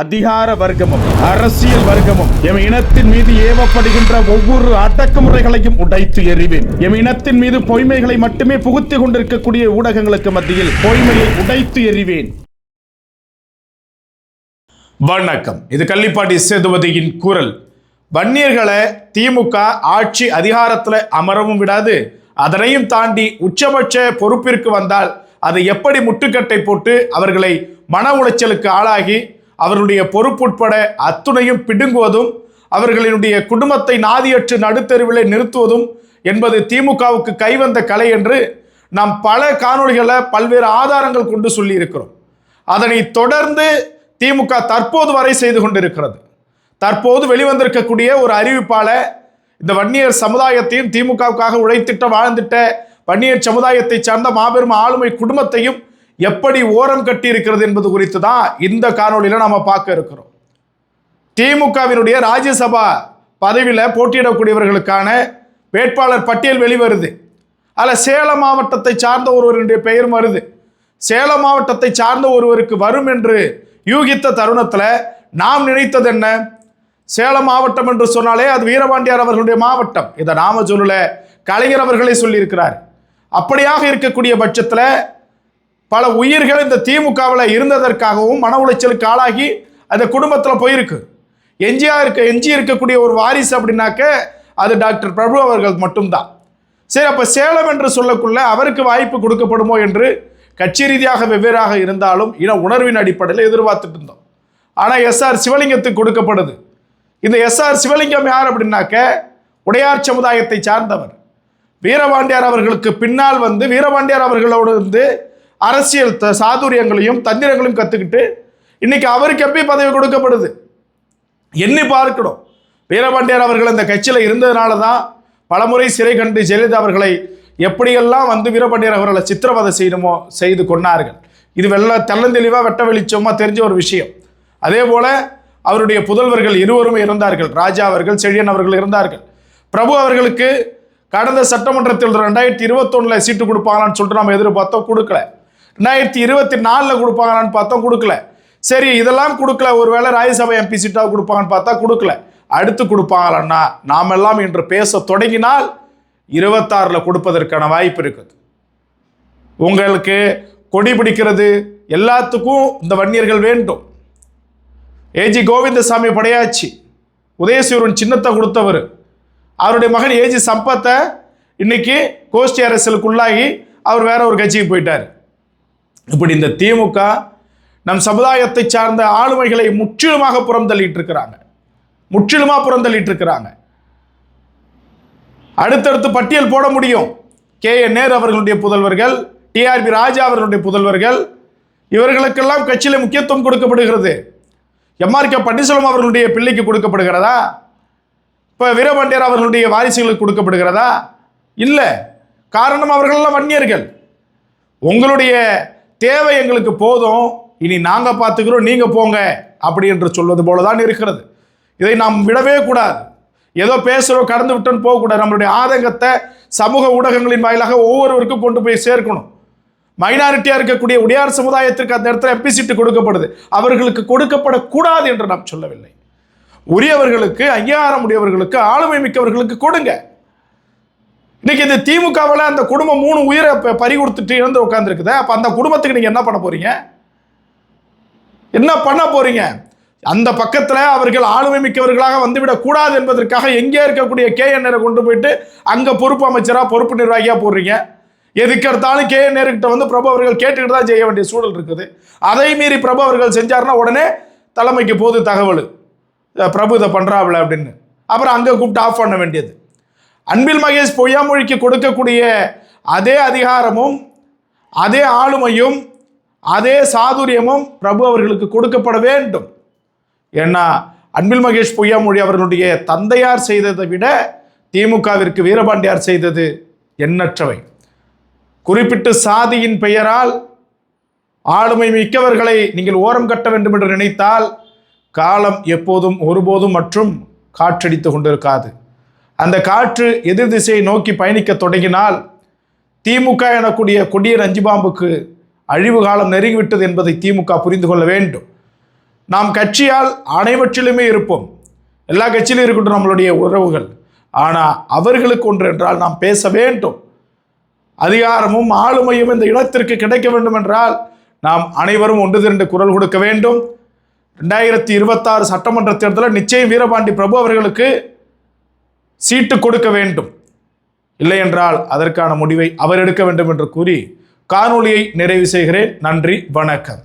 அதிகார வர்க்கமும் அரசியல் வர்க்கமும் எம் இனத்தின் மீது ஏவப்படுகின்ற ஒவ்வொரு அடக்குமுறைகளையும் உடைத்து எறிவேன். எம் இனத்தின் மீது பொய்மைகளை மட்டுமே புகுத்திக் கொண்டிருக்கக்கூடிய ஊடகங்களுக்கு மத்தியில் பொய்மையை உடைத்து எறிவேன். வணக்கம். இது கள்ளிப்பாட்டி சேதுபதியின் குரல். வன்னியர்களை திமுக ஆட்சி அதிகாரத்தில் அமரவும் விடாது. அதனையும் தாண்டி உச்சபட்ச பொறுப்பிற்கு வந்தால் அதை எப்படி முட்டுக்கட்டை போட்டு அவர்களை மன உளைச்சலுக்கு ஆளாகி அவருடைய பொறுப்புட்பட அத்துணையும் பிடுங்குவதும் அவர்களினுடைய குடும்பத்தை நாதியற்று நடுத்தெருவிலே நிறுத்துவதும் என்பது திமுகவுக்கு கைவந்த கலை என்று நாம் பல காணொளிகளை பல்வேறு ஆதாரங்கள் கொண்டு சொல்லியிருக்கிறோம். அதனை தொடர்ந்து திமுக தற்போது வரை செய்து கொண்டிருக்கிறது. தற்போது வெளிவந்திருக்கக்கூடிய ஒரு அறிவிப்பால் இந்த வன்னியர் சமுதாயத்தையும் திமுகவுக்காக உழைத்திட்ட வாழ்ந்திட்ட வன்னியர் சமுதாயத்தை சார்ந்த மாபெரும் ஆளுமை குடும்பத்தையும் எப்படி ஓரம் கட்டி இருக்கிறது என்பது குறித்து தான் இந்த காணொலியில் நாம் பார்க்க இருக்கிறோம். திமுகவினுடைய ராஜ்யசபா பதவியில் போட்டியிடக்கூடியவர்களுக்கான வேட்பாளர் பட்டியல் வெளிவருது. அதில் சேலம் மாவட்டத்தை சார்ந்த ஒருவருடைய பெயரும் வருது. சேலம் மாவட்டத்தை சார்ந்த ஒருவருக்கு வரும் என்று யூகித்த தருணத்தில் நாம் நினைத்தது என்ன? சேலம் மாவட்டம் என்று சொன்னாலே அது வீரபாண்டியார் அவர்களுடைய மாவட்டம். இதை நாம சொல்லல கலைஞர் அவர்களே சொல்லியிருக்கிறார். அப்படியாக இருக்கக்கூடிய பட்சத்தில் பல உயிர்கள் இந்த திமுகவில் இருந்ததற்காகவும் மன உளைச்சலுக்கு ஆளாகி அந்த குடும்பத்தில் போயிருக்கு. எஞ்சியா இருக்க எஞ்சி இருக்கக்கூடிய ஒரு வாரிசு அப்படின்னாக்க அது டாக்டர் பிரபு அவர்கள் மட்டும்தான். சரி அப்போ சேலம் என்று சொல்லக்குள்ள அவருக்கு வாய்ப்பு கொடுக்கப்படுமோ என்று கட்சி ரீதியாக வெவ்வேறாக இருந்தாலும் இன உணர்வின் அடிப்படையில் எதிர்பார்த்துட்டு இருந்தோம். ஆனால் எஸ்ஆர் சிவலிங்கத்துக்கு கொடுக்கப்படுது. இந்த எஸ்ஆர் சிவலிங்கம் யார் அப்படின்னாக்க உடையார் சமுதாயத்தை சார்ந்தவர். வீரபாண்டியார் அவர்களுக்கு பின்னால் வந்து வீரபாண்டியார் அவர்களோடு இருந்து அரசியல் சாதுரியங்களையும் தந்திரங்களையும் கற்றுக்கிட்டு இன்னைக்கு அவருக்கு எப்படி பதவி கொடுக்கப்படுது? எண்ணி பார்க்கணும். வீரபாண்டியர் அவர்கள் அந்த கட்சியில் இருந்ததுனால தான் பலமுறை சிறை கண்டு ஜெயலலிதா அவர்களை எப்படியெல்லாம் வந்து வீரபாண்டியர் அவர்களை சித்திரவதை செய்யணுமோ செய்து கொண்டார்கள். இது வெள்ள தெள்ளந்தெளிவாக வெட்ட வெளிச்சமாக தெரிஞ்ச ஒரு விஷயம். அதே போல அவருடைய புதல்வர்கள் இருவரும் இருந்தார்கள். ராஜா அவர்கள் செழியன் அவர்கள் இருந்தார்கள். பிரபு அவர்களுக்கு கடந்த சட்டமன்றத்தில் ரெண்டாயிரத்தி இருபத்தொன்னில் சீட்டு கொடுப்பாங்களான்னு சொல்லிட்டு நம்ம எதிர்பார்த்தோம் கொடுக்கல. ரெண்டாயிரத்தி இருபத்தி நாலில் கொடுப்பாங்களான்னு பார்த்தோம் கொடுக்கல. சரி இதெல்லாம் கொடுக்கல. ஒருவேளை ராஜ்யசபா எம்பி சீட்டாக கொடுப்பாங்கன்னு பார்த்தா கொடுக்கல. அடுத்து கொடுப்பாங்களான்னா நாமெல்லாம் இன்று பேச தொடங்கினால் இருபத்தாறில் கொடுப்பதற்கான வாய்ப்பு இருக்குது. உங்களுக்கு கொடி பிடிக்கிறது எல்லாத்துக்கும் இந்த வன்னியர்கள் வேண்டும். ஏஜி கோவிந்தசாமி படையாச்சி உதயசூரன் சின்னத்தை கொடுத்தவர். அவருடைய மகன் ஏஜி சம்பத்தை இன்னைக்கு கோஷ்டி அரசியலுக்குள்ளாகி அவர் வேற ஒரு கட்சிக்கு போயிட்டார். இப்படி இந்த திமுக நம் சமுதாயத்தை சார்ந்த ஆளுமைகளை முற்றிலுமாக புறந்தள்ளிட்டு இருக்கிறாங்க முற்றிலுமா புறந்தள்ளிட்டு இருக்கிறாங்க அடுத்தடுத்து பட்டியல் போட முடியும். கே. என். நேரு அவர்களுடைய புதல்வர்கள் டிஆர்பி ராஜா அவர்களுடைய புதல்வர்கள் இவர்களுக்கெல்லாம் கட்சியில் முக்கியத்துவம் கொடுக்கப்படுகிறது. MR K. பன்னீர்செல்வம் அவர்களுடைய பிள்ளைக்கு கொடுக்கப்படுகிறதா? இப்போ வீரபாண்டியர் அவர்களுடைய வாரிசுகளுக்கு கொடுக்கப்படுகிறதா? இல்லை. காரணம் அவர்களெல்லாம் வன்னியர்கள். உங்களுடைய தேவை எங்களுக்கு போதும். இனி நாங்கள் பார்த்துக்கிறோம் நீங்கள் போங்க அப்படி என்று சொல்வது போல தான் இருக்கிறது. இதை நாம் விடவே கூடாது. ஏதோ பேசுகிறோம் கடந்து விட்டோன்னு போகக்கூடாது நம்மளுடைய ஆதங்கத்தை சமூக ஊடகங்களின் வாயிலாக ஒவ்வொருவருக்கும் கொண்டு போய் சேர்க்கணும். மைனாரிட்டியாக இருக்கக்கூடிய உடையார் சமுதாயத்திற்கு அந்த இடத்துல எப்பிசிட்டு கொடுக்கப்படுது. அவர்களுக்கு கொடுக்கப்படக்கூடாது என்று நாம் சொல்லவில்லை. உரியவர்களுக்கு அங்கீகாரம் உடையவர்களுக்கு ஆளுமை மிக்கவர்களுக்கு கொடுங்க. இன்னைக்கு இந்த திமுகவில் அந்த குடும்பம் மூணு உயிரை பறி கொடுத்துட்டு இழந்து உட்காந்துருக்குது அப்போ அந்த குடும்பத்துக்கு நீங்கள் என்ன பண்ண போறீங்க? என்ன பண்ண போறீங்க? அந்த பக்கத்தில் அவர்கள் ஆளுமை மிக்கவர்களாக வந்துவிடக்கூடாது என்பதற்காக எங்கே இருக்கக்கூடிய கே என் கொண்டு போயிட்டு அங்கே பொறுப்பு அமைச்சராக பொறுப்பு நிர்வாகியாக போடுறீங்க? எதுக்கு எடுத்தாலும் கே என் நேருக்கிட்ட வந்து பிரபு அவர்கள் கேட்டுக்கிட்டு தான் செய்ய வேண்டிய சூழல் இருக்குது. அதை மீறி பிரபு அவர்கள் செஞ்சாருன்னா உடனே தலைமைக்கு போது தகவல். பிரபு இதை பண்ணுறாப்புல அப்படின்னு. அப்புறம் அங்கே கூப்பிட்டு ஆஃப் பண்ண வேண்டியது. அன்பில் மகேஷ் பொய்யாமொழிக்கு கொடுக்கக்கூடிய அதே அதிகாரமும் அதே ஆளுமையும் அதே சாதுரியமும் பிரபு அவர்களுக்கு கொடுக்கப்பட வேண்டும். ஏன்னா அன்பில் மகேஷ் பொய்யாமொழி அவர்களுடைய தந்தையார் செய்ததை விட திமுகவிற்கு வீரபாண்டியார் செய்தது எண்ணற்றவை. குறிப்பிட்டு சாதியின் பெயரால் ஆளுமை மிக்கவர்களை நீங்கள் ஓரம் கட்ட வேண்டும் என்று நினைத்தால் காலம் எப்போதும் ஒருபோதும் மற்றும் காற்றடித்து கொண்டிருக்காது. அந்த காற்று எதிர் திசையை நோக்கி பயணிக்க தொடங்கினால் திமுக எனக்கூடிய கொடிய நஞ்சுபாம்புக்கு அழிவு காலம் நெருங்கிவிட்டது என்பதை திமுக புரிந்து கொள்ள வேண்டும். நாம் கட்சியால் அனைவற்றிலுமே இருப்போம். எல்லா கட்சியிலும் இருக்கட்டும் நம்மளுடைய உறவுகள். ஆனால் அவர்களுக்கு ஒன்று என்றால் நாம் பேச வேண்டும். அதிகாரமும் ஆளுமையும் இந்த இடத்திற்கு கிடைக்க வேண்டும் என்றால் நாம் அனைவரும் ஒன்று திரண்டு குரல் கொடுக்க வேண்டும். ரெண்டாயிரத்தி இருபத்தாறு சட்டமன்ற தேர்தலில் நிச்சயம் வீரபாண்டி பிரபு அவர்களுக்கு சீட்டு கொடுக்க வேண்டும். இல்லை என்றால் அதற்கான முடிவை அவர் எடுக்க வேண்டும் என்று கூறி காணொளியை நிறைவு செய்கிறேன். நன்றி வணக்கம்.